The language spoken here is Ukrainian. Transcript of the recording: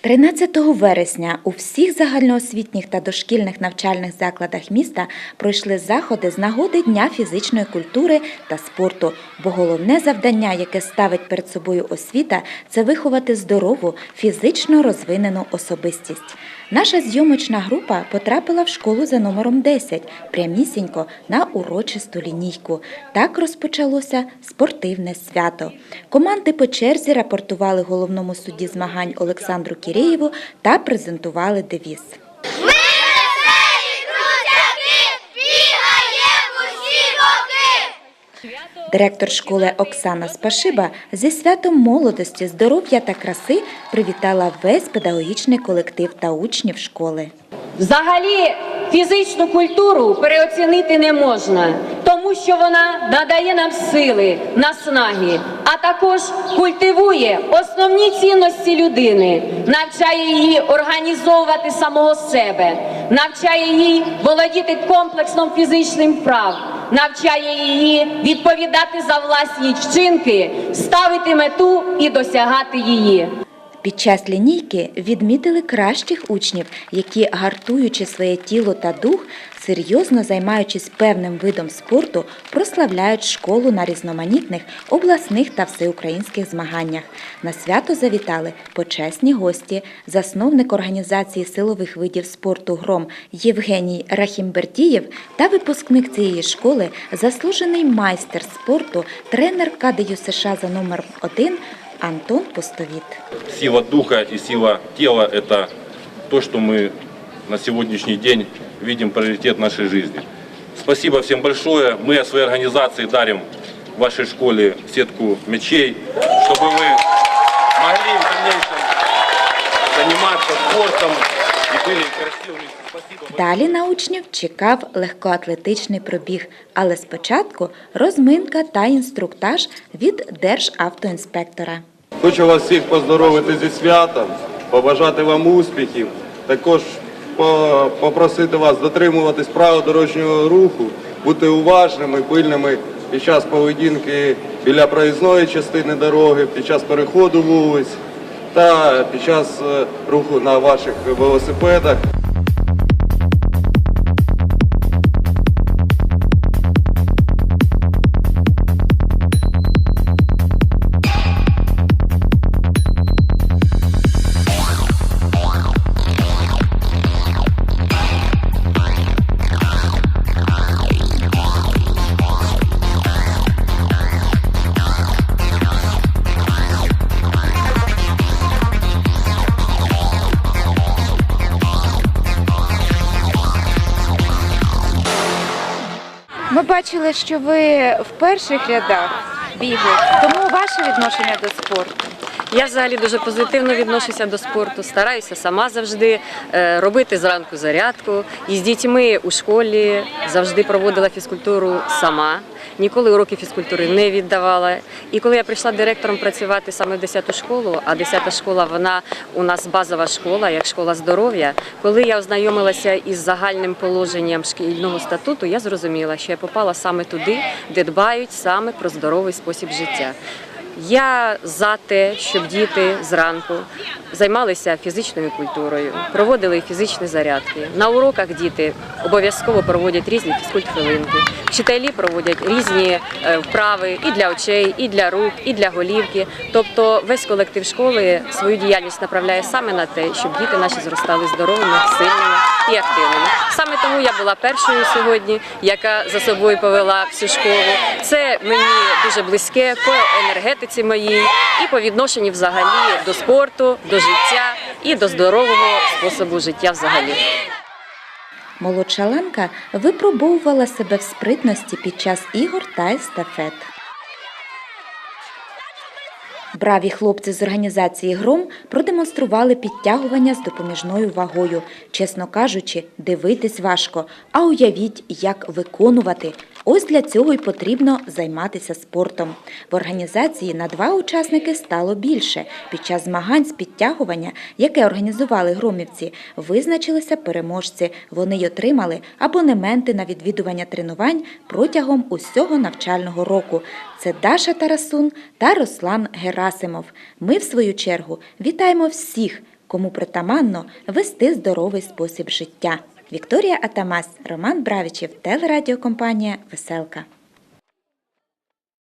13 вересня у всіх загальноосвітніх та дошкільних навчальних закладах міста пройшли заходи з нагоди Дня фізичної культури та спорту, бо головне завдання, яке ставить перед собою освіта, це виховати здорову, фізично розвинену особистість. Наша зйомочна група потрапила в школу за номером 10, прямісінько на урочисту лінійку. Так розпочалося спортивне свято. Команди по черзі рапортували головному судді змагань Олександру Кірєєву та презентували девіз. Директор школи Оксана Спашиба зі святом молодості, здоров'я та краси привітала весь педагогічний колектив та учнів школи. Взагалі фізичну культуру переоцінити не можна, тому що вона надає нам сили, наснаги, а також культивує основні цінності людини, навчає її організовувати самого себе, навчає її володіти комплексним фізичним вправ, навчає її відповідати за власні вчинки, ставити мету і досягати її. Під час лінійки відмітили кращих учнів, які, гартуючи своє тіло та дух, серйозно займаючись певним видом спорту, прославляють школу на різноманітних обласних та всеукраїнських змаганнях. На свято завітали почесні гості, засновник організації силових видів спорту Гром Євгеній Рахімбертієв та випускник цієї школи, заслужений майстер спорту, тренер КДЮ США за номер 1 Антон Пустовіт. Сила духа и сила тела – это то, что мы на сегодняшний день видим приоритет нашей жизни. Спасибо всем большое. Мы от своей организации дарим вашей школе сетку мячей, чтобы вы могли в дальнейшем заниматься спортом и были красивыми. Спасибо. Далі на учнів чекав легкоатлетичний пробіг, але спочатку розминка та інструктаж від державтоінспектора. Хочу вас всіх поздоровити зі святом, побажати вам успіхів, також попросити вас дотримуватись правил дорожнього руху, бути уважними, пильними під час поведінки біля проїзної частини дороги, під час переходу вулиць та під час е, руху на ваших велосипедах. Ми бачили, що ви в перших рядах бігли, тому ваше відношення до спорту. Я взагалі дуже позитивно відношуся до спорту, стараюся сама завжди е, робити зранку зарядку. І з дітьми у школі завжди проводила фізкультуру сама. Ніколи уроки фізкультури не віддавала. І коли я прийшла директором працювати саме в 10-ту школу, а 10-та школа вона у нас базова школа, як школа здоров'я. Коли я ознайомилася із загальним положенням шкільного статуту, я зрозуміла, що я попала саме туди, де дбають саме про здоровий спосіб життя. Я за те, щоб діти зранку займалися фізичною культурою, проводили фізичні зарядки. На уроках діти обов'язково проводять різні фізкульт-хвилинки. Вчителі проводять різні е, вправи і для очей, і для рук, і для голівки. Тобто весь колектив школи свою діяльність направляє саме на те, щоб діти наші зростали здоровими, сильними і активними. Саме тому я була першою сьогодні, яка за собою повела всю школу. Це мені дуже близьке по енергетиці моїй і по відношенню взагалі до спорту, до життя і до здорового способу життя взагалі. Молодша Ленка випробовувала себе в спритності під час ігор та естафет. Браві хлопці з організації Гром продемонстрували підтягування з допоміжною вагою. Чесно кажучи, дивитись важко, а уявіть, як виконувати. Ось для цього й потрібно займатися спортом. В організації на два учасники стало більше. Під час змагань з підтягування, яке організували громівці, визначилися переможці. Вони й отримали абонементи на відвідування тренувань протягом усього навчального року. Це Даша Тарасун та Руслан Герасимов. Ми, в свою чергу, вітаємо всіх кому притаманно вести здоровий спосіб життя. Вікторія Атамас, Роман Бравічів, телерадіокомпанія Веселка.